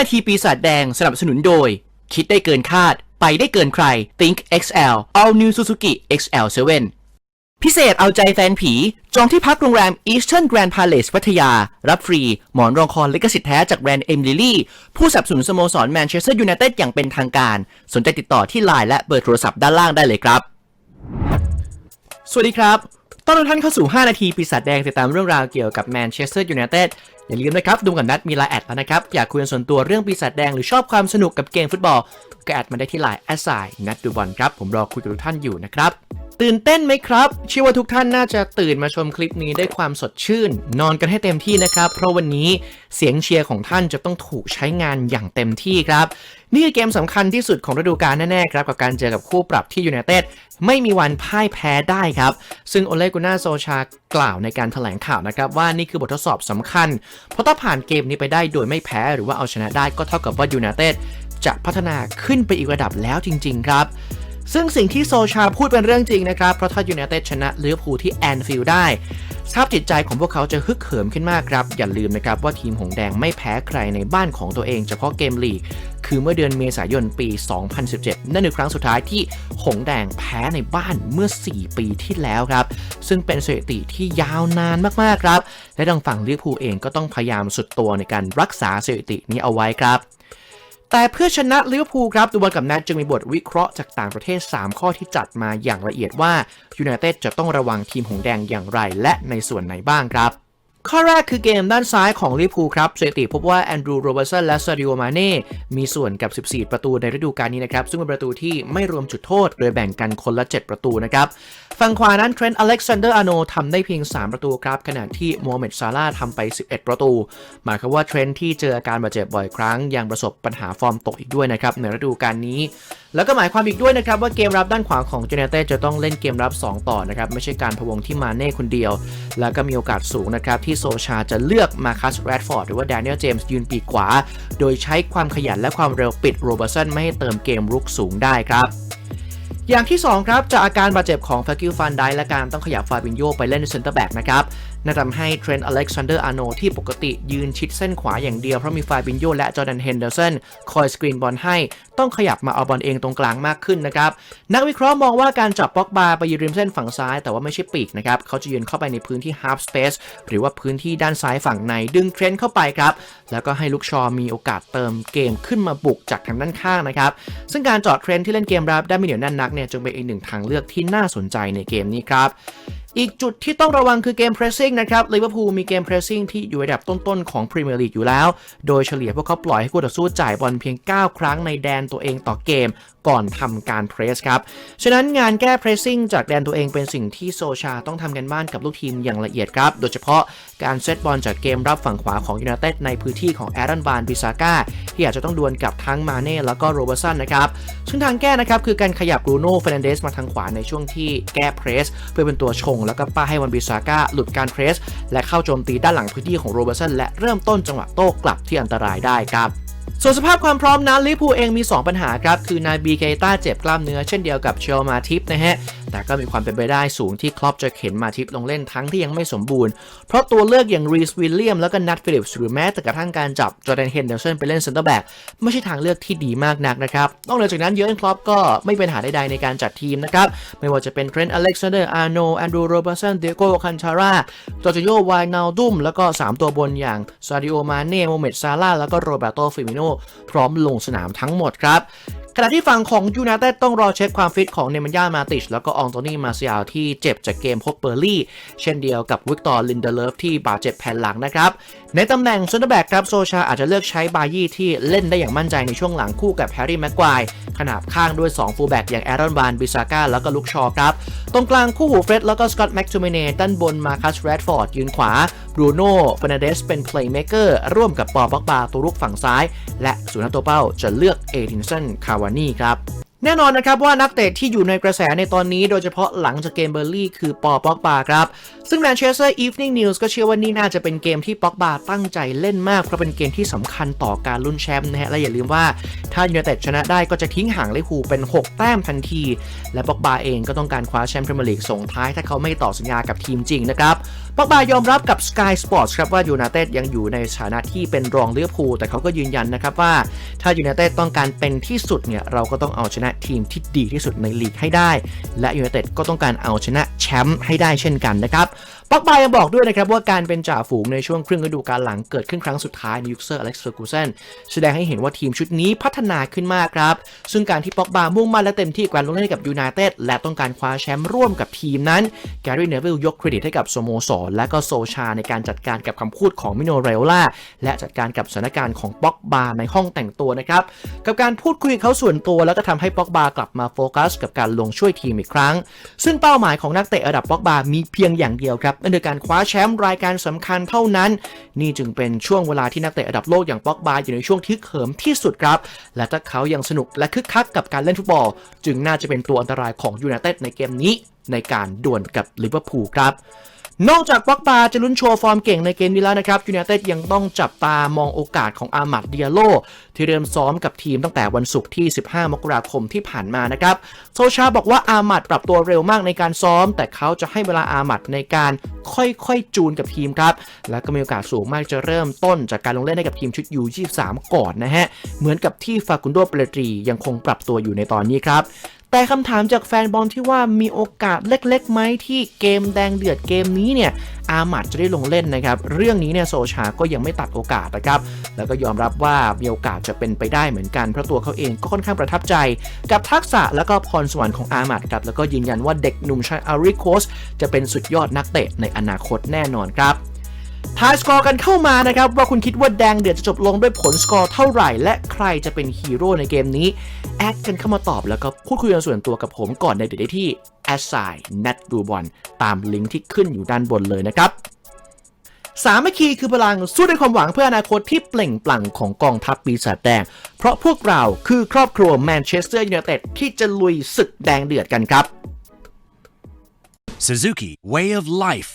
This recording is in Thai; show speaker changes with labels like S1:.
S1: 5 นาทีปีศาจแดงสนับสนุนโดย คิดได้เกินคาด ไปได้เกินใคร Think XL All New Suzuki XL7 พิเศษเอาใจแฟนผี จองที่พักโรงแรม Eastern Grand Palace พัทยา รับฟรี หมอนรองคอลิขสิทธิ์แท้จากแบรนด์เอ็มลิลี่ ผู้สนับสนุนสโมสรแมนเชสเตอร์ยูไนเต็ดอย่างเป็นทางการ สนใจติดต่อที่ไลน์และเบอร์โทรศัพท์ด้านล่างได้เลยครับ สวัสดีครับ ต้อนรับท่านเข้าสู่ 5 นาทีปีศาจแดงติดตามเรื่องราวเกี่ยวกับแมนเชสเตอร์ยูไนเต็ดอย่าลืมนะครับดูกับนัดมีไลน์แอดแล้วนะครับ อยากคุยกันส่วนตัวเรื่องปีศาจแดงหรือชอบความสนุกกับเกมฟุตบอล ก็แอดมาได้ที่ไลน์แอดไซนัดดูบอลครับ ผมรอคุยกับทุกท่านอยู่นะครับ ตื่นเต้นไหมครับเชื่อว่าทุกท่านน่าจะตื่นมาชมคลิปนี้ได้ความสดชื่น นอนกันให้เต็มที่นะครับ เพราะวันนี้เสียงเชียร์ของท่านจะต้องถูกใช้งานอย่างเต็มที่ครับ นี่คือเกมสำคัญที่สุดของฤดูกาลแน่ๆครับ กับการเจอกับคู่ปรับที่ยูไนเต็ดไม่มีวันพ่ายแพ้ได้ครับ ซึ่งโอเลกุน่าโซชากล่าวในการถแถลงข่าวนะครับ ว่านี่คือบททดสอบสำคัญ เพราะถ้าผ่านเกมนี้ไปได้โดยไม่แพ้หรือว่าเอาชนะได้ก็เท่ากับว่ายูไนเต็ดจะพัฒนาขึ้นไปอีกระดับแล้วจริง ๆ ครับ ซึ่งสิ่งที่โซชาพูดเป็นเรื่องจริงนะครับ เพราะถ้ายูไนเต็ดชนะลิเวอร์พูลที่แอนฟิลด์ได้สภาพจิตใจของพวกเขาจะฮึกเหิมขึ้นมากครับ อย่าลืมนะครับว่าทีมหงแดงไม่แพ้ใครในบ้านของตัวเองเฉพาะเกมลีก คือเมื่อเดือนเมษายนปี 2017 นั่นคือครั้งสุดท้ายที่หงแดงแพ้ในบ้านเมื่อ 4 ปีที่แล้วครับ ซึ่งเป็นสถิติที่ยาวนานมากๆครับ และทางฝั่งลิเวอร์พูลเองก็ต้องพยายามสุดตัวในการรักษาสถิตินี้เอาไว้ครับ แต่เพื่อชนะลิเวอร์พูลครับดูบอลกับนัดจึงมีบทวิเคราะห์จากต่างประเทศ 3 ข้อที่จัดมาอย่างละเอียดว่ายูไนเต็ดจะต้องระวังทีมหงแดงอย่างไรและในส่วนไหนบ้างครับ ข้อแรกคือเกมด้านซ้ายของลิฟวูครับสถิติพบว่าแอนดรูโรเบอร์สันและซาดิโอมาเน่มีส่วนกับ 14 ประตูในฤดูกาลนี้นะครับ ซึ่งเป็นประตูที่ไม่รวมจุดโทษ โดยแบ่งกันคนละ 7 ประตูนะครับ ฝั่งขวานั้นเทรนต์อเล็กซานเดอร์อาโนทำได้เพียง 3 ประตูครับ ขณะที่โมฮัมเหม็ดซาลาทำไป 11 ประตู หมายความว่าเทรนต์ที่เจออาการบาดเจ็บบ่อยครั้งยังประสบปัญหาฟอร์มตกอีกด้วยนะครับในฤดูกาลนี้ แล้วก็หมายความอีกด้วยนะครับว่าเกมรับด้านขวาของเจเนเต้จะต้องเล่นเกมรับ 2 ต่อนะครับไม่ใช่การพวงที่มาเน่คนเดียว แล้วก็มีโอกาสสูงนะครับที่โซชาจะเลือกมาคัสแรดฟอร์ดหรือว่าแดเนียลเจมส์ยืนปีกขวา โดยใช้ความขยันและความเร็วปิดโรเบอร์สันไม่ให้เติมเกมรุกสูงได้ครับอย่างที่ 2 ครับ จากอาการบาดเจ็บของฟากิลฟันไดและการต้องขยับฟาบินโยไปเล่นเซนเตอร์แบ็กนะครับ นั่นทำให้เทรนต์อเล็กซานเดอร์อาร์โนที่ปกติยืนชิดเส้นขวาอย่างเดียว เพราะมีฟาบินโยและจอร์แดนเฮนเดอร์สันคอยสกรีนบอลให้ ต้องขยับมาเอาบอลเองตรงกลางมากขึ้นนะครับ นักวิเคราะห์มองว่าการจับป็อกบาไปยืนริมเส้นฝั่งซ้าย แต่ว่าไม่ใช่ปีกนะครับ เขาจะยืนเข้าไปในพื้นที่ฮาร์ฟสเปซหรือว่าพื้นที่ด้านซ้ายฝั่งในดึงเทรนต์เข้าไปครับแล้วก็ให้ลูกชอมีโอกาสเติมเกมขึ้นมาบุกจากทางด้านข้างนะครับซึ่งการจอดเทรนต์ที่เล่นเกมรับได้ไม่เหนียวแน่นนักเนี่ยจึงเป็นอีกหนึ่งทางเลือกที่น่าสนใจในเกมนี้ครับ อีกจุดที่ต้องระวังคือเกม pressing นะครับลิเวอร์พูลมีเกม pressing ที่อยู่ระดับต้นๆของพรีเมียร์ลีกอยู่แล้ว โดยเฉลี่ยพวกเขาปล่อยให้คู่ต่อสู้จ่ายบอลเพียง 9 ครั้งในแดนตัวเองต่อเกมก่อนทำการเพรสครับ ฉะนั้นงานแก้ pressing จากแดนตัวเองเป็นสิ่งที่โซชาต้องทำกันบ้านกับลูกทีมอย่างละเอียดครับ โดยเฉพาะการเซตบอลจากเกมรับฝั่งขวาของยูไนเต็ดในพื้นที่ของแอรอนบานบิซาก้าที่อาจจะต้องดวลกับทั้งมาเน่แล้วก็โรเบอร์สันนะครับ ซึ่งทางแก้นะครับคือการขยับบรูโน่เฟรนเดสมาทางขวาในช่วงที่แก้เพรส เพื่อเป็นตัวชงแล้วก็ป้าให้วันบิซาก้าหลุดการเพรส และเข้าโจมตีด้านหลังพื้นที่ของโรเบอร์สันและเริ่มต้นจังหวะโต้กลับที่อันตรายได้ครับส่วนสภาพความพร้อมนั้นลิปูเองมี 2 ปัญหาครับ คือนายบีเกต้าเจ็บกล้ามเนื้อเช่นเดียวกับเชลมาทิปนะฮะ แต่ก็มีความเป็นไปได้สูงที่คลอปจะเข็นมาทิปลงเล่นทั้งที่ยังไม่สมบูรณ์ เพราะตัวเลือกอย่างรีสวิลเลียมแล้วก็นัทฟิลิปส์หรือแม้แต่กระทั่งการจับจอร์แดนเฮนเดอร์สันไปเล่นเซนเตอร์แบ็กไม่ใช่ทางเลือกที่ดีมากนักนะครับนอกจากนั้นเยอร์นคลอปก็ไม่เป็นหาใดๆในการจัดทีมนะครับไม่ว่าจะเป็นเทรนต์อเล็กซานเดอร์อาร์โนแอนดรูโรเบอร์สันเดโกคันชาร่าจอร์จิโยวายนาลดุมแล้วก็สามตัวบนอย่างซาดิโอมาเน่โมเมดซาร่าแล้วก็โรเบโตฟิมิโนพร้อมลงสนามทั้งหมดครับ ขณะที่ฝั่งของยูไนเต็ดต้องรอเช็คความฟิตของเนมันยามาติชแล้วก็อองโตนี่มาเซียลที่เจ็บจากเกมพบเบอร์ลี่ เช่นเดียวกับวิกตอร์ลินเดเลฟที่บาดเจ็บแผ่นหลังนะครับ ในตำแหน่งเซนเตอร์แบ็กครับโซชาอาจจะเลือกใช้บายี่ที่เล่นได้อย่างมั่นใจในช่วงหลังคู่กับแฮร์รี่แม็กควายขนาบข้างด้วย2ฟูลแบ็กอย่างแอรอนบานบิซาก้าแล้วก็ลุกชอครับ ตรงกลางคู่หูเฟร็ดแล้วก็สกอตต์แม็กทูเมเนด้านบนมาคัสแรดฟอร์ดยืนขวา บรูโน่เฟรนเดสเป็นเพลย์เม k เกอร์ร่วมกับปอบ็อกบาตัวรุกฝั่งซ้าย และสุนัขตัวเป้าจะเลือกเอดินสันคาวานี่ครับ แน่นอนนะครับว่านักเตะที่อยู่ในกระแสในตอนนี้โดยเฉพาะหลังจากเกมเบอร์ลี่คือปอป็อกบาครับ ซึ่งแมนเชสเตอร์อีฟนิ่งนิวส์ก็เชื่อว่านี่น่าจะเป็นเกมที่ป็อกบาตั้งใจเล่นมาก เพราะเป็นเกมที่สำคัญต่อการลุ้นแชมป์นะฮะ และอย่าลืมว่าถ้ายูไนเต็ดชนะได้ก็จะทิ้งห่างลิเวอร์พูลเป็น 6 แต้มทันที และป็อกบาเองก็ต้องการคว้าแชมป์พรีเมียร์ลีกส่งท้ายถ้าเขาไม่ต่อสัญญากับทีมจริงนะครับป็อกบายอมรับกับ Sky Sports ครับว่ายู n นเต็ดยังอยู่ในสถานะที่เป็นรองลิเวอร์พูลแต่เขาก็ยืนยันนะครับว่าถ้ายู n นเต็ดต้องการเป็นที่สุดเนี่ยเราก็ต้องเอาชนะทีมที่ดีที่สุดในลีกให้ได้ และยูไนเต็ดก็ต้องการเอาชนะแชมป์ให้ได้เช่นกันนะครับ ป็อกบายังบอกด้วยนะครับว่าการเป็นจ่าฝูงในช่วงครึ่งฤดูกาลหลังเกิดขึ้นครั้งสุดท้ายในยุคเซอร์อเล็กซ์เฟอร์กูเซนแสดงให้เห็นว่าทีมชุดนี้พัฒนาขึ้นมากครับ ซึ่งการที่ป็อกบามุ่งมั่นและเต็มที่กับการลงเล่นให้กับยูไนเต็ดและต้องการคว้าแชมป์ร่วมกับทีมนั้นแกรี่เนวิลยกเครดิตให้กับสโมสรและก็โซชาในการจัดการกับคำพูดของมิโนเรโอล่าและจัดการกับสถานการณ์ของป็อกบาในห้องแต่งตัวนะครับกับการพูดคุยเขาส่วนตัวแล้วก็ทำให้ป็อกบากลับมาโฟกัส กับการลงช่วยทีมอีกครั้ง ซึ่งเป้าหมายของนักเตะระดับป็อกบามีเพียงอย่างเดียวครับนั่นคือการคว้าแชมป์รายการสำคัญเท่านั้น นี่จึงเป็นช่วงเวลาที่นักเตะระดับโลกอย่างป็อกบาอยู่ในช่วงที่เขิมที่สุดครับ และถ้าเขายังสนุกและคึกคักกับการเล่นฟุตบอล จึงน่าจะเป็นตัวอันตรายของยูไนเต็ดในเกมนี้ในการดวลกับลิเวอร์พูลครับ นอกจากป็อกบาจะลุ้นโชว์ฟอร์มเก่งในเกมนี้แล้วนะครับยูไนเต็ดยังต้องจับตามองโอกาสของอามัดเดียโลที่เริ่มซ้อมกับทีมตั้งแต่วันศุกร์ที่ 15 มกราคมที่ผ่านมานะครับโซชาบอกว่าอามัดปรับตัวเร็วมากในการซ้อม แต่เขาจะให้เวลาอามัดในการค่อยๆ จูนกับทีมครับ และก็มีโอกาสสูงมากจะเริ่มต้นจากการลงเล่นให้กับทีมชุดยู23ก่อนนะฮะเหมือนกับที่ฟากุนโดเปเรตรียังคงปรับตัวอยู่ในตอนนี้ครับ แต่คำถามจากแฟนบอลที่ว่ามีโอกาสเล็กๆไหมที่เกมแดงเดือดเกมนี้เนี่ยอามัดจะได้ลงเล่นนะครับ เรื่องนี้เนี่ยโซชาก็ยังไม่ตัดโอกาสนะครับ แล้วก็ยอมรับว่ามีโอกาสจะเป็นไปได้เหมือนกัน เพราะตัวเขาเองก็ค่อนข้างประทับใจ กับทักษะแล้วก็พรสวรรค์ของอามัดครับ แล้วก็ยืนยันว่าเด็กหนุ่มชายอาริโคสจะเป็นสุดยอดนักเตะในอนาคตแน่นอนครับ ทายสกอร์กันเข้ามานะครับ ว่าคุณคิดว่าแดงเดือดจะจบลงด้วยผลสกอร์เท่าไหร่ และใครจะเป็นฮีโร่ในเกมนี้ แอดกันเข้ามาตอบแล้วก็พูดคุยกันส่วนตัวกับผมก่อนในเดือนที่ a s i n e t d u b o n ตามลิงก์ที่ขึ้นอยู่ด้านบนเลยนะครับสามัคคีคือพลังสู้ด้วยความหวังเพื่ออนาคตที่เปล่งปลั่งของกองทัพปีศาจแดง เพราะพวกเราคือครอบครัวแมนเชสเตอร์ยูไนเต็ดที่จะลุยศึกแดงเดือดกันครับ
S2: Suzuki Way of Life